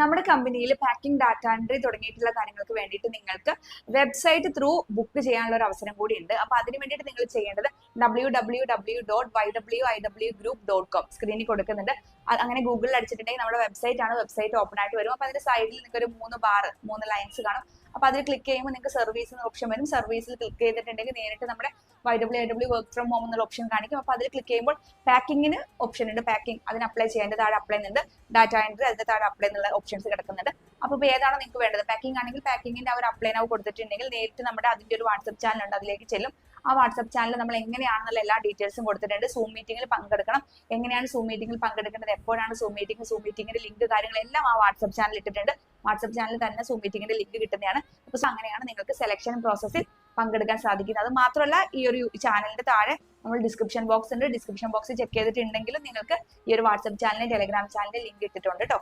നമ്മുടെ കമ്പനിയിൽ packing data entry തുടങ്ങിയിട്ടുള്ള കാര്യങ്ങൾക്ക് വേണ്ടിയിട്ട് നിങ്ങൾക്ക് വെബ്സൈറ്റ് ത്രൂ ബുക്ക് ചെയ്യാനുള്ള ഒരു അവസരം കൂടി ഉണ്ട്. അപ്പൊ അതിന് വേണ്ടിയിട്ട് നിങ്ങൾ ചെയ്യേണ്ടത് W W W dot Y W I W group dot com സ്ക്രീനിൽ കൊടുക്കുന്നുണ്ട് അങ്ങനെ ഗൂഗിളിൽ അടിച്ചിട്ടുണ്ടെങ്കിൽ നമ്മുടെ വെബ്സൈറ്റ് ആണ്. വെബ്സൈറ്റ് ഓപ്പൺ ആയിട്ട് വരും. അപ്പൊ അതിന്റെ സൈഡിൽ നിങ്ങൾക്ക് ഒരു മൂന്ന് ബാർ മൂന്ന് ലൈൻസ് കാണും. അപ്പൊ അതിൽ ക്ലിക്ക് ചെയ്യുമ്പോൾ നിങ്ങൾക്ക് സർവീസ് എന്ന ഓപ്ഷൻ വരും. സർവീസിൽ ക്ലിക്ക് ചെയ്തിട്ടുണ്ടെങ്കിൽ നേരിട്ട് നമ്മുടെ Y W I W work from home എന്നുള്ള ഓപ്ഷൻ കാണിക്കും. അപ്പൊ അതിൽ ക്ലിക്ക് ചെയ്യുമ്പോൾ പാക്കിങ്ങിന് ഓപ്ഷൻ ഉണ്ട്. പാക്കിംഗ് അതിന് അപ്ലൈ ചെയ്യേണ്ടത് താഴെ അപ്ലൈ ഉണ്ട് ഡാറ്റ എൻട്രി അതിന്റെ താഴെ അപ്ലൈ എന്നുള്ള ഓപ്ഷൻസ് കിടക്കുന്നുണ്ട്. അപ്പൊ ഇപ്പൊ ഏതാണോ നിങ്ങൾക്ക് വേണ്ടത്? പാക്കിംഗ് ആണെങ്കിൽ പാക്കിങ്ങിന്റെ ആ ഒരു അപ്ലൈ നാവ് കൊടുത്തിട്ടുണ്ടെങ്കിൽ നേരിട്ട് നമ്മുടെ അതിന്റെ ഒരു വാട്സ്ആപ്പ് ചാനൽ ഉണ്ട്. അതിലേക്ക് ചെല്ലും. ആ വാട്സ്ആപ്പ് ചാനൽ നമ്മൾ എങ്ങനെയാണെന്നുള്ള എല്ലാ ഡീറ്റെയിൽസും കൊടുത്തിട്ടുണ്ട്. സൂം മീറ്റിംഗിൽ പങ്കെടുക്കണം. എങ്ങനെയാണ് സൂം മീറ്റിംഗിൽ പങ്കെടുക്കേണ്ടത്? എപ്പോഴാണ് സൂം മീറ്റിംഗ് സൂം മീറ്റിംഗിന്റെ ലിങ്ക് കാര്യങ്ങളെല്ലാം ആ വാട്സ്ആപ്പ് ചാനൽ ഇട്ടിട്ടുണ്ട്. വാട്സ്ആപ്പ് ചാനൽ തന്നെ സൂം മീറ്റിംഗിന്റെ ലിങ്ക് കിട്ടുന്നതാണ്. അപ്പൊ അങ്ങനെയാണ് നിങ്ങൾക്ക് സെലക്ഷൻ പ്രോസസ്സിൽ പങ്കെടുക്കാൻ സാധിക്കുന്നത്. അത് മാത്രമല്ല ഈ ഒരു ചാനലിന്റെ താഴെ നമ്മൾ ഡിസ്ക്രിപ്ഷൻ ബോക്സ് ഉണ്ട്. ഡിസ്ക്രിപ്ഷൻ ബോക്സ് ചെക്ക് ചെയ്തിട്ടുണ്ടെങ്കിലും നിങ്ങൾക്ക് ഈ ഒരു വാട്സ്ആപ്പ് ചാനലിന്റെ ടെലഗ്രാം ചാനലിന്റെ ലിങ്ക് ഇട്ടിട്ടുണ്ട് കേട്ടോ